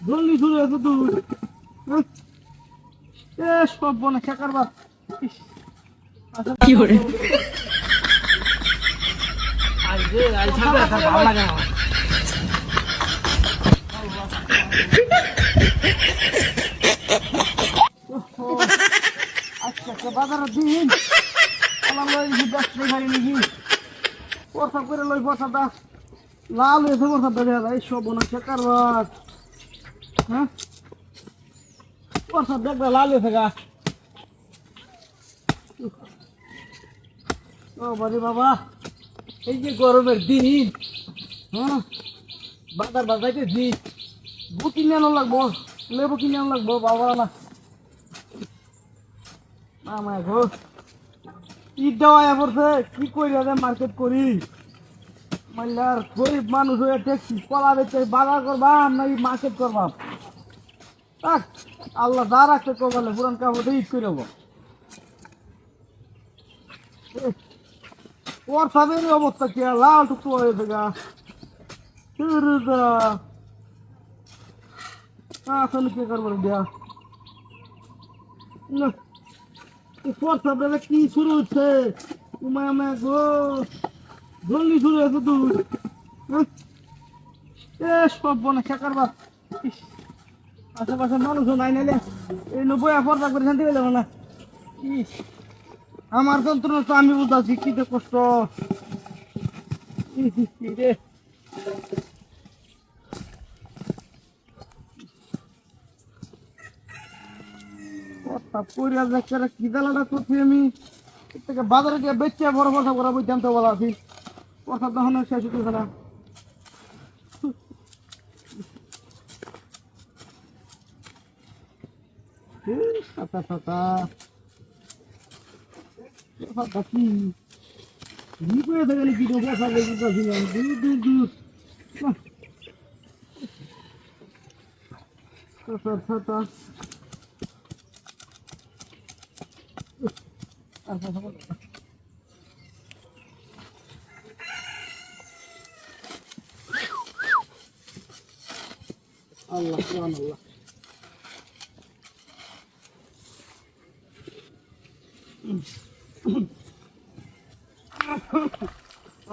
জলদি শুরু হয়েছে তুই হ্যাঁ? এ সব বনে খেকার বাপ। আচ্ছা, কি করে? ভালো লাগে না। আচ্ছা আচ্ছা দিন। আমার লই নাকি? প্রসাব করে লই প্রসাবটা লাল হয়েছে প্রসাবটা দেখা যায় সব বোনা খেকার বাপ হ্যাঁ প্রসাব দেখবে, লাল হয়েছে, গা। ও বারে বাবা, এই যে গরমের দিন হ্যাঁ? বাজার বাজাইতে জি বু কিনে আনো লাগবো, লেবু কিনে আনো লাগবো, বাবা না। মামা গো। ঈদ দেওয়া পড়ছে, কি করি মার্কেট করি? মাইলার গরিব মানুষ হয়ে ট্যাক্সি কলা বেচে বাজার করবাম না মার্কেট করবাম আহ, আল্লাহ যা রাখতে করবালে পুরান কাপড় ঈদ করে ওর সাদের অবস্থা কি লাল টুকটু হয়েছে গা। আসলে কি করব দিয়া? পর সাবরে কি শুরু হচ্ছে? উমায় গো। জলদি শুরু হয়েছে হ্যাঁ? এ সব বনে খেকার আশেপাশে মানুষও নাই নাইলে এই পর্দা করে শান্তি না। আমার যন্ত্রণা তো আমি বুঝাচ্ছি কি যে কষ্ট। রে। রে, কি জ্বালাটা করছি আমি? বাজারে গিয়ে বেচে বড় কথা করা বইতাম তো বলা আছি কথা আর শেষ ইস, ছাতা, ছাতা। ছাতা কি? কি করে থাকে নাকি তো বসা লেগে গেছি দূর, দূর, দূর। বাহ। ছাতা, ছাতা। আর কথা আল্লাহ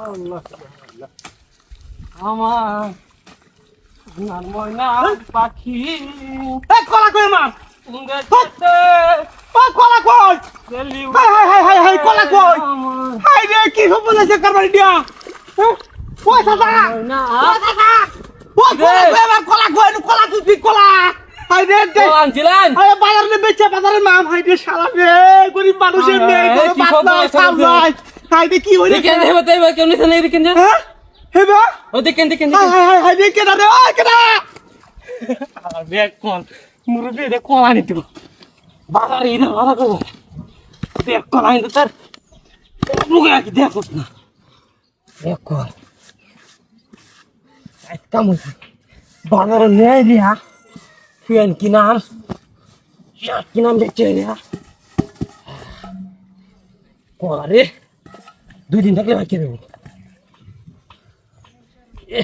আল্লাহ আল্লাহ। আমার ময়না পাখি। কলা কই মার কলা কই? হাই হাই হাই হাই হাই কলা কই? হাই রে কি সব বলেছে কারবারি দিয়া? হ্যাঁ? ওই দাদা ওই দাদা ওই কলা কই আমার কলা কই? নু কলা তুই কলা। হাই রে দে। আনছিলেন আরে বাজারে নে বেচে বাজারে নাম হাই রে শালা রে গরিব মানুষের আরে, মেয়ে কোনো কি বাত খবর? নাই আছে চাল তোদের? নাই। হাই রে কি হইছে দেখেন হেবা তাই কেউ নিছেন এই দেখেন হ্যাঁ? হেবা? ও দেখেন দেখেন হাই দেখেন হাই হাই হাই রে কেডা রে? ওই কেডা? আরে কোন? মুরবি দে কোন আনি তুই? বাজারে ইনা ভালো করব। দেখ কোন আনি তার। মুখে কি দেখছ না। দেখ কোন কাম বাজারে নেই দিয়া ফিয়ান কি নাম? কি নাম দেখছে দিয়া পরে দুই দিন থাকলে বাকি দেবো। এ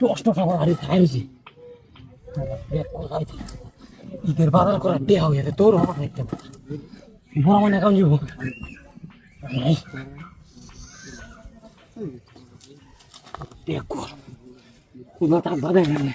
দশটা টাকা হারিয়ে খাইছি ঈদের বাজার করার দেয়া হয়ে তোর আমার একটা বড় মানে এখন যাব কোনো টাকা বাজায় না